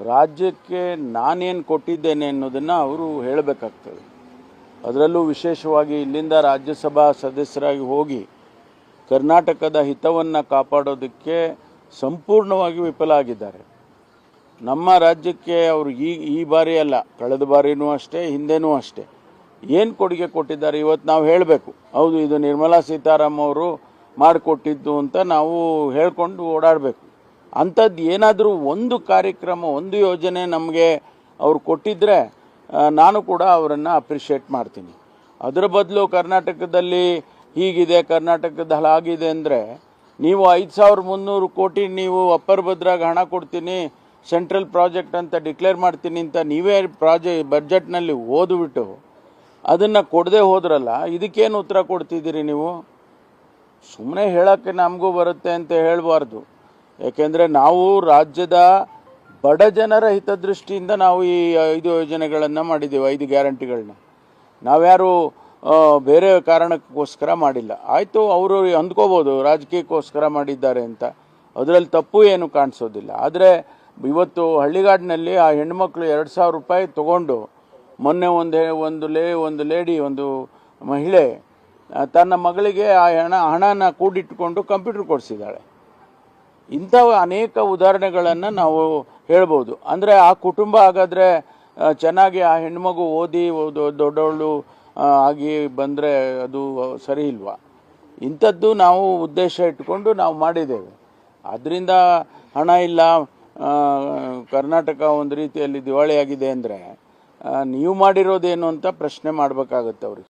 ರಾಜ್ಯಕ್ಕೆ ನಾನೇನು ಕೊಟ್ಟಿದ್ದೇನೆ ಅನ್ನೋದನ್ನು ಅವರು ಹೇಳಬೇಕಾಗ್ತದೆ. ಅದರಲ್ಲೂ ವಿಶೇಷವಾಗಿ ಇಲ್ಲಿಂದ ರಾಜ್ಯಸಭಾ ಸದಸ್ಯರಾಗಿ ಹೋಗಿ ಕರ್ನಾಟಕದ ಹಿತವನ್ನು ಕಾಪಾಡೋದಕ್ಕೆ ಸಂಪೂರ್ಣವಾಗಿ ವಿಫಲ ಆಗಿದ್ದಾರೆ. ನಮ್ಮ ರಾಜ್ಯಕ್ಕೆ ಅವರು ಈ ಈ ಬಾರಿ ಅಲ್ಲ, ಕಳೆದ ಬಾರಿನೂ ಅಷ್ಟೇ, ಹಿಂದೆನೂ ಅಷ್ಟೇ. ಏನು ಕೊಡುಗೆ ಕೊಟ್ಟಿದ್ದಾರೆ ಇವತ್ತು ನಾವು ಹೇಳಬೇಕು. ಹೌದು, ಇದು ನಿರ್ಮಲಾ ಸೀತಾರಾಮ್ ಅವರು ಮಾಡಿಕೊಟ್ಟಿದ್ದು ಅಂತ ನಾವು ಹೇಳ್ಕೊಂಡು ಓಡಾಡಬೇಕು. ಅಂಥದ್ದು ಏನಾದರೂ ಒಂದು ಕಾರ್ಯಕ್ರಮ, ಒಂದು ಯೋಜನೆ ನಮಗೆ ಅವ್ರು ಕೊಟ್ಟಿದ್ದರೆ ನಾನು ಕೂಡ ಅವರನ್ನು ಅಪ್ರಿಷಿಯೇಟ್ ಮಾಡ್ತೀನಿ. ಅದರ ಬದಲು ಕರ್ನಾಟಕದಲ್ಲಿ ಹೀಗಿದೆ, ಕರ್ನಾಟಕದ ಹಾಗಿದೆ ಅಂದರೆ ನೀವು ಐದು ಸಾವಿರದ ಮುನ್ನೂರು ಕೋಟಿ ನೀವು ಅಪ್ಪರ್ ಭದ್ರಾಗ ಹಣ ಕೊಡ್ತೀನಿ ಸೆಂಟ್ರಲ್ ಪ್ರಾಜೆಕ್ಟ್ ಅಂತ ಡಿಕ್ಲೇರ್ ಮಾಡ್ತೀನಿ ಅಂತ ನೀವೇ ಪ್ರಾಜೆ ಬಜೆಟ್ನಲ್ಲಿ ಓದ್ಬಿಟ್ಟು ಅದನ್ನು ಕೊಡದೆ ಹೋದ್ರಲ್ಲ, ಇದಕ್ಕೇನು ಉತ್ತರ ಕೊಡ್ತಿದ್ದೀರಿ ನೀವು? ಸುಮ್ಮನೆ ಹೇಳೋಕ್ಕೆ ನಮಗೂ ಬರುತ್ತೆ ಅಂತ ಹೇಳಬಾರ್ದು. ಯಾಕೆಂದರೆ ನಾವು ರಾಜ್ಯದ ಬಡ ಜನರ ಹಿತದೃಷ್ಟಿಯಿಂದ ನಾವು ಈ ಐದು ಯೋಜನೆಗಳನ್ನು ಮಾಡಿದ್ದೇವೆ ಐದು ಗ್ಯಾರಂಟಿಗಳನ್ನ. ನಾವ್ಯಾರು ಬೇರೆ ಕಾರಣಕ್ಕೋಸ್ಕರ ಮಾಡಿಲ್ಲ. ಆಯಿತು, ಅವರು ಅಂದ್ಕೋಬೋದು, ರಾಜಕೀಯಕ್ಕೋಸ್ಕರ ಮಾಡಿದ್ದಾರೆ ಅಂತ. ಅದರಲ್ಲಿ ತಪ್ಪು ಏನು ಕಾಣಿಸೋದಿಲ್ಲ. ಆದರೆ ಇವತ್ತು ಹಳ್ಳಿಗಾಡಿನಲ್ಲಿ ಆ ಹೆಣ್ಮಕ್ಳು ಎರಡು ಸಾವಿರ ರೂಪಾಯಿ ತಗೊಂಡು ಮೊನ್ನೆ ಒಂದು ಒಂದು ಲೇ, ಒಂದು ಲೇಡಿ, ಒಂದು ಮಹಿಳೆ ತನ್ನ ಮಗಳಿಗೆ ಆ ಹಣ, ಹಣನ ಕೂಡಿಟ್ಟುಕೊಂಡು ಕಂಪ್ಯೂಟರ್ ಕೊಡಿಸಿದ್ದಾಳೆ. ಇಂಥ ಅನೇಕ ಉದಾಹರಣೆಗಳನ್ನು ನಾವು ಹೇಳ್ಬೋದು. ಅಂದರೆ ಆ ಕುಟುಂಬ ಹಾಗಾದರೆ ಚೆನ್ನಾಗಿ ಆ ಹೆಣ್ಮಗು ಓದಿ ದೊಡ್ಡವಳು ಆಗಿ ಬಂದರೆ ಅದು ಸರಿ ಇಲ್ವಾ? ಇಂಥದ್ದು ನಾವು ಉದ್ದೇಶ ಇಟ್ಕೊಂಡು ನಾವು ಮಾಡಿದ್ದೇವೆ. ಅದರಿಂದ ಹಣ ಇಲ್ಲ ಕರ್ನಾಟಕ ಒಂದು ರೀತಿಯಲ್ಲಿ ದಿವಾಳಿಯಾಗಿದೆ ಅಂದರೆ ನೀವು ಮಾಡಿರೋದೇನು ಅಂತ ಪ್ರಶ್ನೆ ಮಾಡಬೇಕಾಗತ್ತೆ ಅವ್ರಿಗೆ.